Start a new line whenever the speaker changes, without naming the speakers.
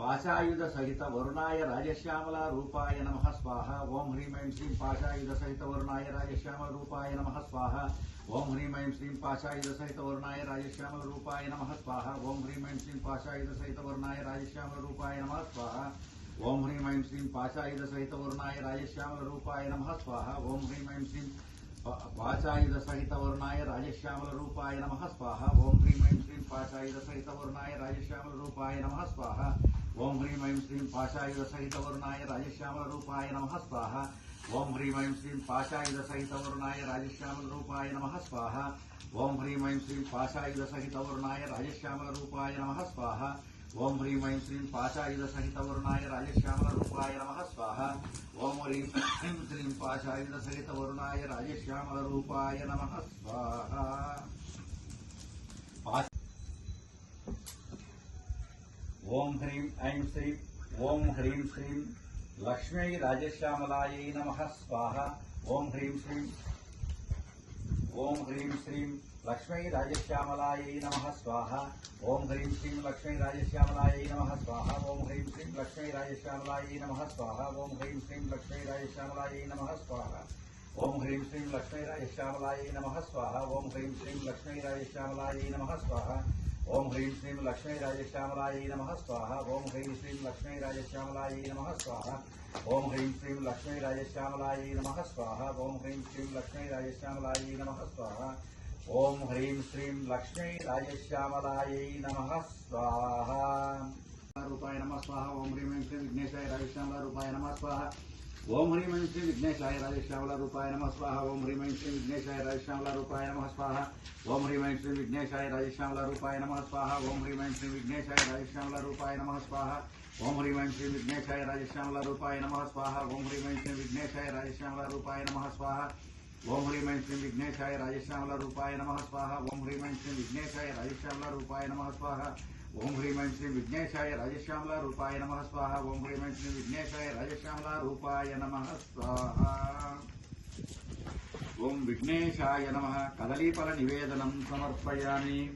శ్రీం పాశాయుధ సహిత వరుణాయ రాజశ్యామల రూపాయ నమ స్వాహ ఓం హ్రీం ఐం శ్రీం పాశాయుధ సహిత వరుణాయ రాజశ్యామల రూపాయ నమ స్వాహ ఓం హ్రీం ఐం శ్రీం పాశాయుధ సహిత వరుణాయ రాజశ్యామల రూపాయ నమ స్వాహ ఓం హ్రీం ఐం శ్రీం పాశాయుధ సహిత వరుణాయ రాజశ్యామల రూపాయ నమ స్వాహ ఓం హ్రీం ఐం శ్రీం పాశాయుధ సహిత వరుణాయ రాజశ్యామల రూపాయ నమ స్వాహ ఓం హ్రీం ఐం శ్రీం పా- పాశాయుధ సహిత వరుణాయ రాజశ్యామల రూపాయ నమ స్వాహ ఓం హ్రీం ఐం శ్రీం పాశాయుధ సహిత వరుణాయ రాజశ్యామల రూపాయ నమ స్వాహ ओं ह्रीं ऐं श्रीं पाशायुधसहितवरुणाय राजश्यामलरूपाय नमः स्वाहा। ओं ह्रीं ऐं श्रीं पाशायुधसहितवरुणाय राजश्यामलरूपाय नमः स्वाहा। ओं ह्रीं ऐं श्रीं पाशायुधसहितवरुणाय राजश्यामलरूपाय नमः स्वाहा। ओं ह्रीं ऐं श्रीं पाशायुधसहितवरुणाय राजश्यामलरूपाय नमः स्वाहा। ओं ह्रीं ऐं श्रीं पाशायुधसहितवरुणाय राजश्यामलरूपाय नमः स्वाहा। ఓం హ్రీం ఐం శ్రీం ఓం హ్రీం శ్రీం లక్ష్మీ రాజశ్యామలాయై నమ స్వాహ ఓం హ్రీం శ్రీం ఓం హ్రీం శ్రీం లక్ష్మీ రాజశ్యామలాయై నమ స్వాహ ఓం హ్రీం శ్రీం లక్ష్మీ రాజశ్యామలాయై నమ స్వాహ ఓం హ్రీం శ్రీం లక్ష్మీ రాజశ్యామలాయై నమ స్వాహ ఓం హ్రీం శ్రీం లక్ష్మీ రాజశ్యామలాయై నమ స్వాహ ఓం హ్రీం శ్రీం లక్ష్మీ రాజశ్యామలాయై నమ స్వాహ ఓం హ్రీం శ్రీం లక్ష్మీ రాజశ్యామలాయై నమ స్వాహ ओम ह्रीं श्रीं लक्ष्मीराजश्यामलायै नम स्वाहा। ओम ह्रीं श्रीं लक्ष्मीराजश्यामलायै नम स्वाहा। ओम ह्रीं श्रीं लक्ष्मीराजश्यामलायै नम स्वाहा। ओम ह्रीं श्रीं लक्ष्मीराजश्यामलायै नम स्वाहा। ओम ह्रीं श्रीं लक्ष्मीराजश्यामलायै नम स्वाहा। रूपाय नमः स्वाहा। ओम ह्रीं श्रीं विघ्नेशाय राजश्यामलाय नमः स्वाहा। ओम ह्रीं ऐं श्री विघ्नेशाय राजेश्यामलारूपाय नम स्वाहा। ओम ह्रीं ऐं श्री विघ्नेशाय राजेश्यामलारूपाय नम स्वाहा। ओम ह्रीं ऐं श्री विघ्नेशाय राजेश्यामलारूपाय नम स्वाहा। ओम ह्रीं ऐं श्री विघ्नेशाय राजेश्यामलारूपाय नम स्वाहा। ओम ह्रीं ऐं श्री विघ्नेशाय राजेश्यामलारूपाय नम स्वाहा। ओम ह्रीं ऐं श्री विघ्नेशाय राजेश्यामलारूपाय नम स्वाहा। ओम ह्रीं ऐं श्री विघ्नेशाय राजेश्यामलारूपाय नम स्वाहा। ओम ह्रीं ऐं श्री विघ्नेशाय राजेश्यामलारूपाय नम स्वाहा। ఓం హ్రీ మహిళ శ్రీ విఘ్నేశాయ రాజశ్యామల రూపాయ నమ స్వాహ. ఓం హ్రీ మహిళ శ్రీ విఘ్నేశాయ రాజశ్యామల రూపాయ నమ స్వాహ. ఓం విఘ్నేశాయ నమ. కదలీఫల నివేదనం సమర్పయామి.